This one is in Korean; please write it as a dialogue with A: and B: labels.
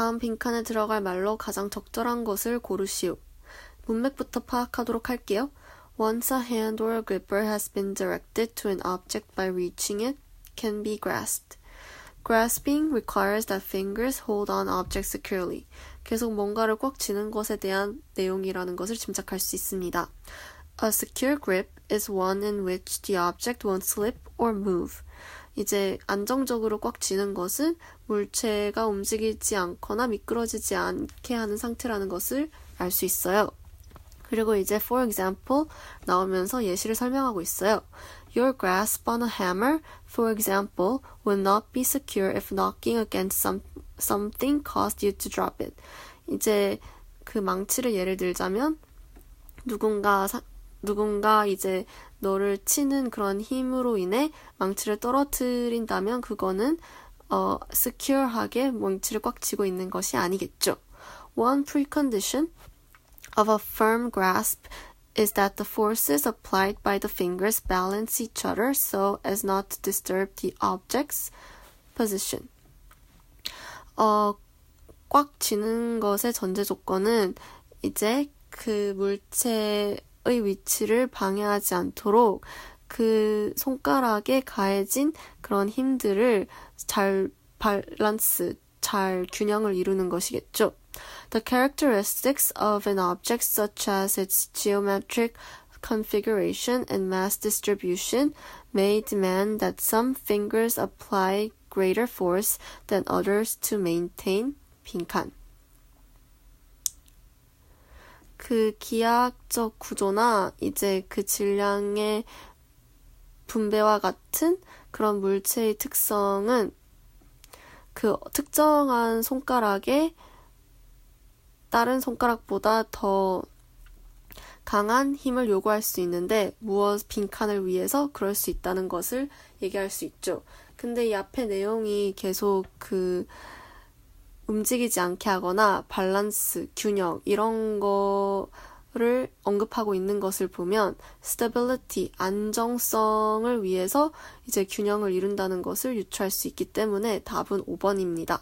A: 다음 빈칸에 들어갈 말로 가장 적절한 것을 고르시오. 문맥부터 파악하도록 할게요. Once a hand or a gripper has been directed to an object by reaching it, can be grasped. Grasping requires that fingers hold on objects securely. 계속 뭔가를 꽉 쥐는 것에 대한 내용이라는 것을 짐작할 수 있습니다. A secure grip is one in which the object won't slip or move. 이제 안정적으로 꽉 쥐는 것은 물체가 움직이지 않거나 미끄러지지 않게 하는 상태라는 것을 알 수 있어요. 그리고 이제 for example 나오면서 예시를 설명하고 있어요. Your grasp on a hammer, for example, will not be secure if knocking against some, something caused you to drop it. 이제 그 망치를 예를 들자면 누군가 사, 누군가 이제 너를 치는 그런 힘으로 인해 망치를 떨어뜨린다면 그거는 어, secure하게 망치를 꽉 쥐고 있는 것이 아니겠죠. One precondition of a firm grasp is that the forces applied by the fingers balance each other so as not to disturb the object's position. 어, 꽉 쥐는 것의 전제 조건은 이제 그 물체의 위치를 방해하지 않도록 그 손가락에 가해진 그런 힘들을 잘 밸런스, 잘 균형을 이루는 것이겠죠. The characteristics of an object such as its geometric configuration and mass distribution may demand that some fingers apply greater force than others to maintain 빈칸. 그 기하학적 구조나 이제 그 질량의 분배와 같은 그런 물체의 특성은 그 특정한 손가락에 다른 손가락보다 더 강한 힘을 요구할 수 있는데 무엇 빈칸을 위해서 그럴 수 있다는 것을 얘기할 수 있죠. 근데 이 앞에 내용이 계속 그 움직이지 않게 하거나 밸런스, 균형 이런 거를 언급하고 있는 것을 보면 stability, 안정성을 위해서 이제 균형을 이룬다는 것을 유추할 수 있기 때문에 답은 5번입니다.